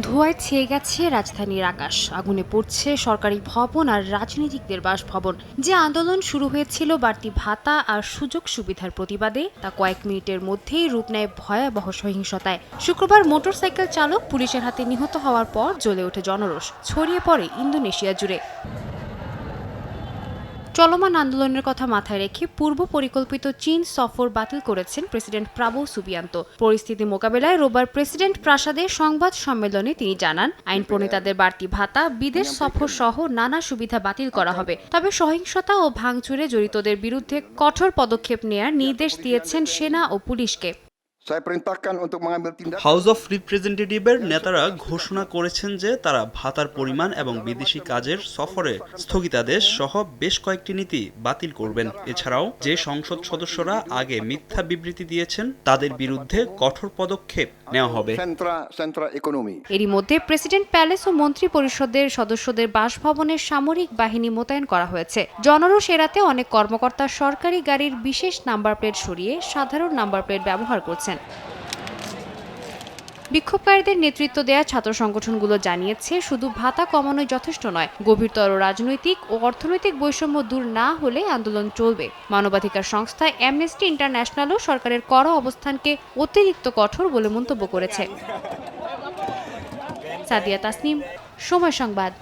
ধোঁয়ায় ছেয়ে গেছে রাজধানীর আকাশ। আগুনে পড়ছে সরকারি ভবন আর রাজনীতিকদের বাসভবন। যে আন্দোলন শুরু হয়েছিল বাড়তি ভাতা আর সুযোগ সুবিধার প্রতিবাদে, তা কয়েক মিনিটের মধ্যেই রূপ নেয় ভয়াবহ সহিংসতায়। শুক্রবার মোটরসাইকেল চালক পুলিশের হাতে নিহত হওয়ার পর জ্বলে ওঠে জনরোষ। ছড়িয়ে পড়ে ইন্দোনেশিয়া জুড়ে। চলমান আন্দোলনের কথা মাথায় রেখে পূর্ব পরিকল্পিত চীন সফর বাতিল করেছেন প্রেসিডেন্ট প্রাবো সুবিয়ান্ত। পরিস্থিতি মোকাবেলায় রোববার প্রেসিডেন্ট প্রাসাদে সংবাদ সম্মেলনে তিনি জানান, আইন প্রণেতাদের বাড়তি ভাতা, বিদেশ সফর সহ নানা সুবিধা বাতিল করা হবে। তবে সহিংসতা ও ভাঙচুরে জড়িতদের বিরুদ্ধে কঠোর পদক্ষেপ নেয়ার নির্দেশ দিয়েছেন সেনা ও পুলিশকে। Saya perintahkan untuk mengambil tindakan house of রিপ্রেজেন্টেটিভের নেতারা ঘোষণা করেছেন যে তারা ভাতার পরিমাণ এবং বিদেশি কাজের সফরে স্থগিতাদেশ সহ বেশ কয়েকটি নীতি বাতিল করবেন। এছাড়াও যে সংসদ সদস্যরা আগে মিথ্যা বিবৃতি দিয়েছেন তাদের বিরুদ্ধে কঠোর পদক্ষেপ নেওয়া হবে. এরই মধ্যে প্রেসিডেন্ট প্যালেস ও মন্ত্রী পরিষদের সদস্যদের বাসভবনে সামরিক বাহিনী মোতায়েন করা হয়েছে। জনরোষ এড়াতে অনেক কর্মকর্তা সরকারি গাড়ির বিশেষ নাম্বার প্লেট সরিয়ে সাধারণ নাম্বার প্লেট ব্যবহার করছেন বিক্ষোভকারীদের নেতৃত্ব দেয়া ছাত্র সংগঠনগুলো জানিয়েছে, শুধু ভাতা কমানোই যথেষ্ট নয়, গভীরতর রাজনৈতিক ও অর্থনৈতিক বৈষম্য দূর না হলে আন্দোলন চলবে। মানবাধিকার সংস্থা অ্যামনেস্টি ইন্টারন্যাশনালও সরকারের কড়া অবস্থানকে অতিরিক্ত কঠোর বলে মন্তব্য করেছে। সাদিয়া তাসনিম, সময় সংবাদ।